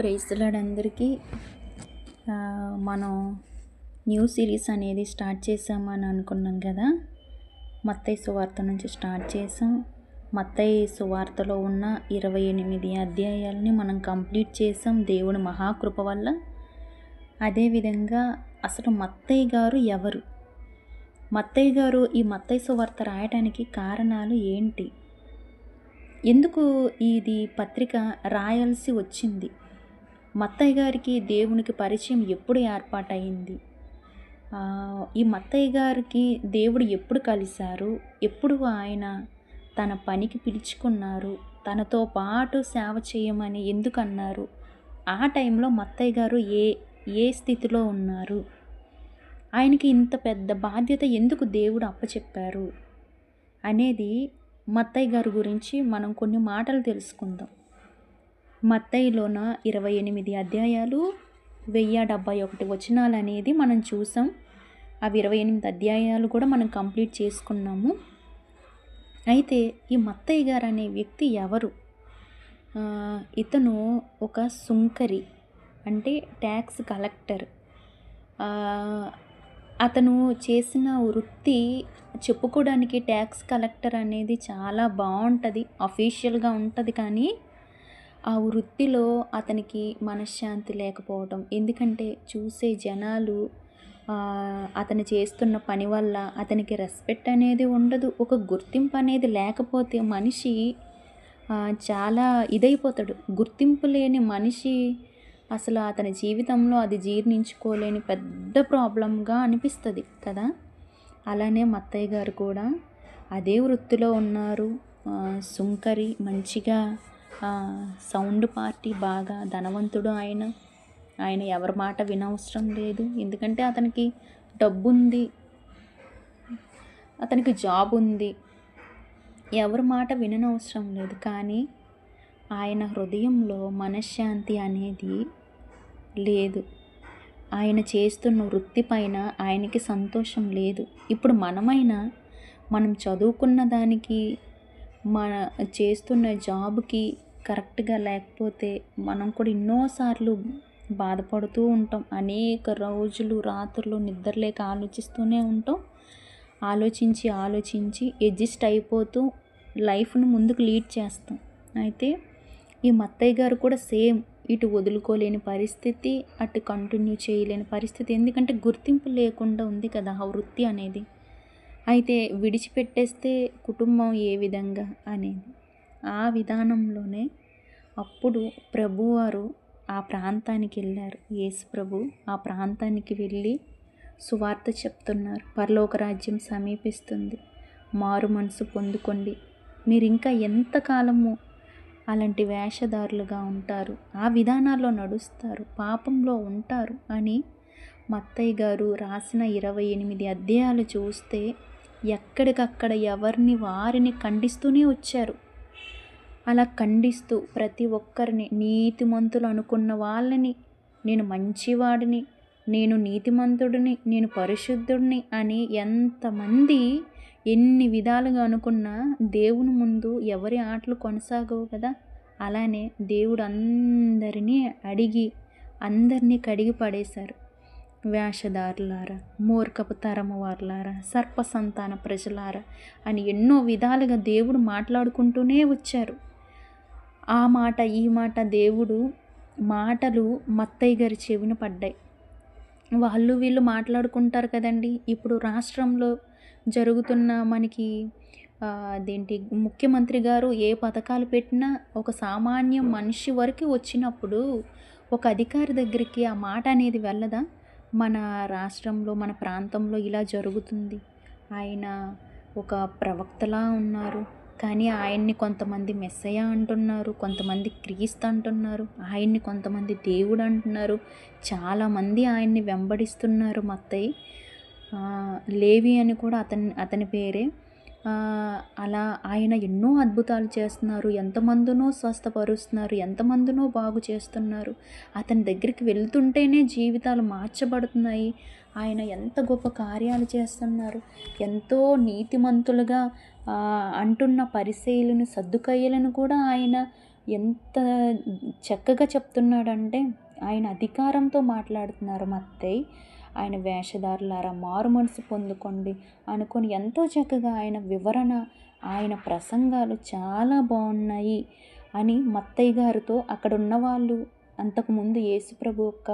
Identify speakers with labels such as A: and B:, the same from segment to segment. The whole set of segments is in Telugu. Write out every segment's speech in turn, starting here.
A: ప్రైజ్లాడందరికీ మనం న్యూ సిరీస్ అనేది స్టార్ట్ చేసామని అనుకున్నాం కదా. మత్తయ్య సువార్త నుంచి స్టార్ట్ చేసాం మత్తయ్య సువార్తలో ఉన్న ఇరవై ఎనిమిది అధ్యాయాలని మనం కంప్లీట్ చేసాం దేవుని మహాకృప వల్ల. అదేవిధంగా అసలు మత్తయ్య గారు ఎవరు? మత్తయ్య గారు ఈ మత్తయ్య సువార్త రాయడానికి కారణాలు ఏంటి? ఎందుకు ఇది పత్రిక రాయాల్సి వచ్చింది? మత్తయ్య గారికి దేవునికి పరిచయం ఎప్పుడు ఏర్పాటైంది ఈ మత్తయ్య గారికి దేవుడు ఎప్పుడు కలిశారు? ఎప్పుడు ఆయన తన పనికి పిలుచుకున్నారు? తనతో పాటు సేవ చేయమని ఎందుకన్నారు? ఆ టైంలో మత్తయ్య గారు ఏ ఏ స్థితిలో ఉన్నారు? ఆయనకి ఇంత పెద్ద బాధ్యత ఎందుకు దేవుడు అప్పచెప్పారు? అనేది మత్తయ్య గారి గురించి మనం కొన్ని మాటలు తెలుసుకుందాం. మత్తయిలోన ఇరవై ఎనిమిది అధ్యాయాలు వెయ్యి డెబ్భై ఒకటి వచనాలు అనేది మనం చూసాం. అవి ఇరవై ఎనిమిది అధ్యాయాలు కూడా మనం కంప్లీట్ చేసుకున్నాము. అయితే ఈ మత్తయ్య గారు అనే వ్యక్తి ఎవరు? ఇతను ఒక సుంకరి అంటే ట్యాక్స్ కలెక్టర్. అతను చేసిన వృత్తి చెప్పుకోవడానికి ట్యాక్స్ కలెక్టర్ అనేది చాలా బాగుంటుంది అఫీషియల్గా ఉంటుంది కానీ ఆ వృత్తిలో అతనికి మనశ్శాంతి లేకపోవడం ఎందుకంటే చూసే జనాలు అతను చేస్తున్న పని వల్ల అతనికి రెస్పెక్ట్ అనేది ఉండదు. ఒక గుర్తింపు అనేది లేకపోతే మనిషి చాలా ఇదైపోతాడు. గుర్తింపు లేని మనిషి అసలు అతని జీవితంలో అది జీర్ణించుకోలేని పెద్ద ప్రాబ్లంగా అనిపిస్తుంది కదా. అలానే మత్తయ్య గారు కూడా అదే వృత్తిలో ఉన్నారు. సుంకరి మంచిగా సౌండ్ పార్టీ బాగా ధనవంతుడు ఆయన. ఆయన ఎవరి మాట వినవసరం లేదు. ఎందుకంటే అతనికి డబ్బు ఉంది అతనికి జాబ్ ఉంది ఎవరి మాట విననవసరం లేదు. కానీ ఆయన హృదయంలో మనశ్శాంతి అనేది లేదు. ఆయన చేస్తున్న వృత్తి పైన ఆయనకి సంతోషం లేదు. ఇప్పుడు మనమైనా మనం చదువుకున్న దానికి మన చేస్తున్న జాబ్కి కరెక్ట్గా లేకపోతే మనం కూడా ఎన్నోసార్లు బాధపడుతూ ఉంటాం. అనేక రోజులు రాత్రులు నిద్రలేక ఆలోచిస్తూనే ఉంటాం. ఆలోచించి ఆలోచించి అడ్జస్ట్ అయిపోతూ లైఫ్ను ముందుకు లీడ్ చేస్తాం. అయితే ఈ మత్తయ్య గారు కూడా సేమ్ ఇటు వదులుకోలేని పరిస్థితి అటు కంటిన్యూ చేయలేని పరిస్థితి. ఎందుకంటే గుర్తింపు లేకుండా ఉంది కదా ఆ వృత్తి అనేది. అయితే విడిచిపెట్టేస్తే కుటుంబం ఏ విధంగా అనేది. ఆ విధానంలోనే అప్పుడు ప్రభువారు ఆ ప్రాంతానికి వెళ్ళారు. యేసు ప్రభు ఆ ప్రాంతానికి వెళ్ళి సువార్త చెప్తున్నారు. పరలోక రాజ్యం సమీపిస్తుంది. మారు మనసు పొందుకోండి. మీరు ఇంకా ఎంతకాలము అలాంటి వేషధారులుగా ఉంటారు? ఆ విధానాల్లో నడుస్తారు. పాపంలో ఉంటారు అని మత్తయ్య గారు రాసిన ఇరవై ఎనిమిది అధ్యాయాలు చూస్తే ఎక్కడికక్కడ ఎవరిని వారిని ఖండిస్తూనే వచ్చారు. అలా ఖండిస్తూ ప్రతి ఒక్కరిని నీతిమంతులు అనుకున్న వాళ్ళని నేను మంచివాడిని నేను నీతిమంతుడిని నేను పరిశుద్ధుడిని అని ఎంతమంది ఎన్ని విధాలుగా అనుకున్నా దేవుని ముందు ఎవరి ఆటలు కొనసాగవు కదా? అలానే దేవుడు అందరినీ అడిగి అందరినీ కడిగి పడేశారు. వేషధారులారా మూర్ఖపు తరము వారులారా సర్పసంతాన ప్రజలారా అని ఎన్నో విధాలుగా దేవుడు మాట్లాడుకుంటూనే వచ్చారు. ఆ మాట ఈ మాట దేవుడు మాటలు మత్తయ్య గారి చెవిన పడ్డాయి. వాళ్ళు వీళ్ళు మాట్లాడుకుంటారు కదండి. ఇప్పుడు రాష్ట్రంలో జరుగుతున్న మనకి అదేంటి ముఖ్యమంత్రి గారు ఏ పథకాలు పెట్టినా ఒక సామాన్య మనిషి వరకు వచ్చినప్పుడు ఒక అధికారి దగ్గరికి ఆ మాట అనేది వెళ్ళదా? మన రాష్ట్రంలో మన ప్రాంతంలో ఇలా జరుగుతుంది. ఆయన ఒక ప్రవక్తలా ఉన్నారు. కానీ ఆయన్ని కొంతమంది మెస్సయ్య అంటున్నారు కొంతమంది క్రీస్తు అంటున్నారు ఆయన్ని కొంతమంది దేవుడు అంటున్నారు. చాలామంది ఆయన్ని వెంబడిస్తున్నారు మత్తయ్య లేవి అని కూడా అతని అతని పేరే. అలా ఆయన ఎన్నో అద్భుతాలు చేస్తున్నారు. ఎంతమందినో స్వస్థపరుస్తున్నారు. ఎంతమందినో బాగు చేస్తున్నారు. అతని దగ్గరికి వెళ్తుంటేనే జీవితాలు మార్చబడుతున్నాయి. ఆయన ఎంత గొప్ప కార్యాలు చేస్తున్నారు. ఎంతో నీతిమంతులుగా అంటున్న పరిశైలను సర్దుకయ్యలను కూడా ఆయన ఎంత చక్కగా చెప్తున్నాడంటే ఆయన అధికారంతో మాట్లాడుతున్నారు మత్తయ్య ఆయన వేషధారులారా మారు మనసు పొందుకోండి అనుకొని ఎంతో చక్కగా ఆయన వివరణ ఆయన ప్రసంగాలు చాలా బాగున్నాయి అని మత్తయ్య గారితో అక్కడ ఉన్న వాళ్ళు అంతకుముందు యేసుప్రభు యొక్క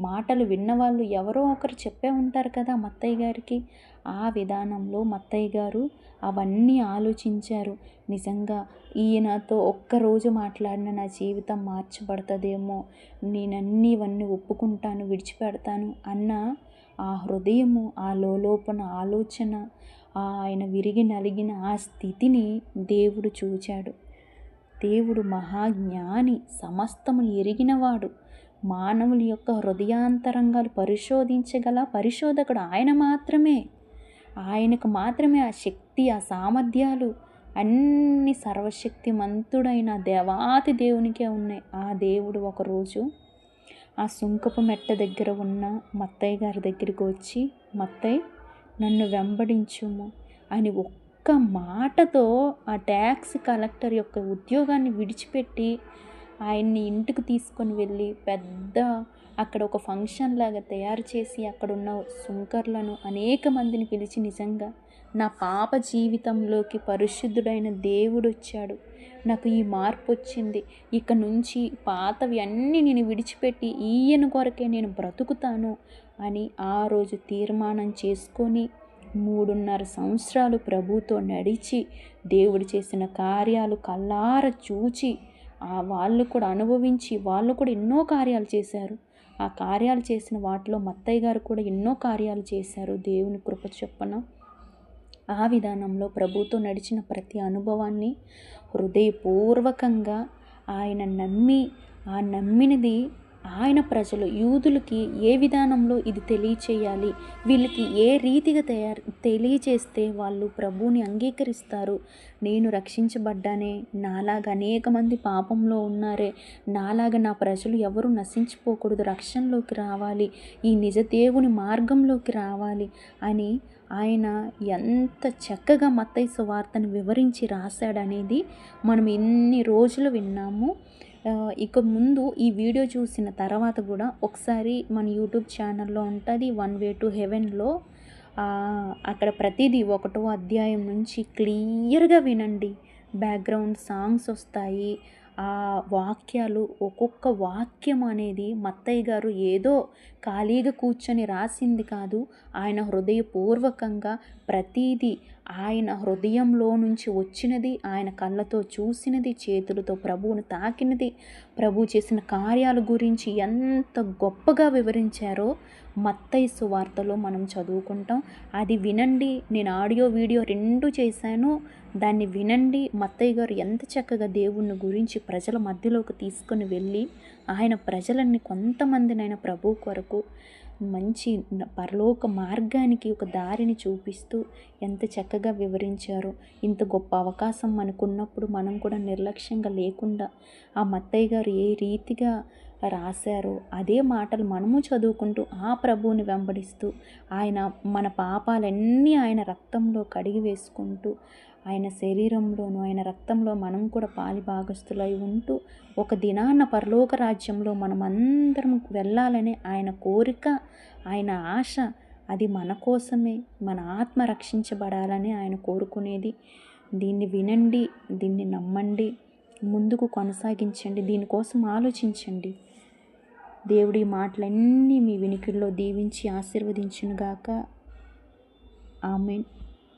A: మాటలు విన్నవాళ్ళు ఎవరో ఒకరు చెప్పే ఉంటారు కదా మత్తయ్య గారికి. ఆ విధానంలో మత్తయ్య గారు అవన్నీ ఆలోచించారు. నిజంగా ఈయనతో ఒక్కరోజు మాట్లాడిన నా జీవితం మార్చబడుతుందేమో నేనన్నీ ఇవన్నీ ఒప్పుకుంటాను విడిచిపెడతాను అన్న ఆ హృదయము ఆ లోపన ఆలోచన ఆయన విరిగి నలిగిన ఆ స్థితిని దేవుడు చూచాడు. దేవుడు మహాజ్ఞాని సమస్తము ఎరిగినవాడు. మానవుల యొక్క హృదయాంతరంగాలు పరిశోధించగల పరిశోధకుడు ఆయన మాత్రమే. ఆయనకు మాత్రమే ఆ శక్తి ఆ సామర్థ్యాలు అన్ని సర్వశక్తిమంతుడైన దేవాతి దేవునికే ఉన్నాయి. ఆ దేవుడు ఒకరోజు ఆ సుంకపు మెట్ట దగ్గర ఉన్న మత్తయ్య గారి దగ్గరికి వచ్చి మత్తయ్య నన్ను వెంబడించుము అని ఒక్క మాటతో ఆ ట్యాక్స్ కలెక్టర్ యొక్క ఉద్యోగాన్ని విడిచిపెట్టి ఆయన్ని ఇంటికి తీసుకొని వెళ్ళి పెద్ద అక్కడ ఒక ఫంక్షన్ లాగా తయారు చేసి అక్కడ ఉన్న సుంకర్లను అనేక మందిని పిలిచి నిజంగా నా పాప జీవితంలోకి పరిశుద్ధుడైన దేవుడు వచ్చాడు. నాకు ఈ మార్పు వచ్చింది. ఇక నుంచి పాతవి అన్నీ నేను విడిచిపెట్టి ఈయన కొరకే నేను బ్రతుకుతాను అని ఆ రోజు తీర్మానం చేసుకొని మూడున్నర సంవత్సరాలు ప్రభుతో నడిచి దేవుడు చేసిన కార్యాలు కల్లార చూచి వాళ్ళు కూడా అనుభవించి వాళ్ళు కూడా ఎన్నో కార్యాలు చేశారు. ఆ కార్యాలు చేసిన వాటిలో మత్తయ్య గారు కూడా ఎన్నో కార్యాలు చేశారు దేవుని కృప చొప్పున. ఆ విధానంలో ప్రభుతో నడిచిన ప్రతి అనుభవాన్ని హృదయపూర్వకంగా ఆయన నమ్మి ఆ నమ్మినది ఆయన ప్రజలు యూదులకి ఏ విధానంలో ఇది తెలియచేయాలి? వీళ్ళకి ఏ రీతిగా తయారు తెలియచేస్తే వాళ్ళు ప్రభువుని అంగీకరిస్తారు? నేను రక్షించబడ్డానే? నాలాగా అనేక మంది పాపంలో ఉన్నారే? నాలాగా నా ప్రజలు ఎవరు నశించిపోకూడదు. రక్షణలోకి రావాలి. ఈ నిజ దేవుని మార్గంలోకి రావాలి అని ఆయన ఎంత చక్కగా మత్తయి సువార్తను వివరించి రాశాడనేది మనం ఎన్ని రోజులు విన్నాము ఇక ముందు ఈ వీడియో చూసిన తర్వాత కూడా ఒకసారి మన యూట్యూబ్ ఛానల్లో ఉంటుంది వన్ వే టు హెవెన్లో. అక్కడ ప్రతిదీ ఒకటో అధ్యాయం నుంచి క్లియర్గా వినండి. బ్యాక్గ్రౌండ్ సాంగ్స్ వస్తాయి. ఆ వాక్యాలు ఒక్కొక్క వాక్యం అనేది మత్తయ్య గారు ఏదో ఖాళీగా కూర్చొని రాసింది కాదు. ఆయన హృదయపూర్వకంగా ప్రతీది ఆయన హృదయంలో నుంచి వచ్చినది ఆయన కళ్ళతో చూసినది చేతులతో ప్రభువును తాకినది. ప్రభు చేసిన కార్యాల గురించి ఎంత గొప్పగా వివరించారో మత్తయి సువార్తలో మనం చదువుకుంటాం. అది వినండి నేను ఆడియో వీడియో రెండు చేశాను. దాన్ని వినండి మత్తయ్య గారు ఎంత చక్కగా దేవుని గురించి ప్రజల మధ్యలోకి తీసుకొని వెళ్ళి ఆయన ప్రజలన్నీ కొంతమందినైనా ప్రభు కొరకు మంచి పరలోక మార్గానికి ఒక దారిని చూపిస్తూ ఎంత చక్కగా వివరించారో ఇంత గొప్ప అవకాశం మనకున్నప్పుడు మనం కూడా నిర్లక్ష్యంగా లేకుండా ఆ మత్తయ్య గారు ఏ రీతిగా రాశారో అదే మాటలు మనము చదువుకుంటూ ఆ ప్రభువుని వెంబడిస్తూ ఆయన మన పాపాలన్నీ ఆయన రక్తంలో కడిగి వేసుకుంటూ ఆయన శరీరంలోనూ ఆయన రక్తంలో మనం కూడా పాలి భాగస్థులై ఉంటూ ఒక దినాన పరలోక రాజ్యంలో మనం అందరం వెళ్ళాలని ఆయన కోరిక ఆయన ఆశ అది మన కోసమే మన ఆత్మ రక్షించబడాలని ఆయన కోరుకునేది. దీన్ని వినండి దీన్ని నమ్మండి ముందుకు కొనసాగించండి దీనికోసం ఆలోచించండి. దేవుడి మాటలన్నీ మీ వినికిడిలో దీవించి ఆశీర్వదించునుగాక. Amen.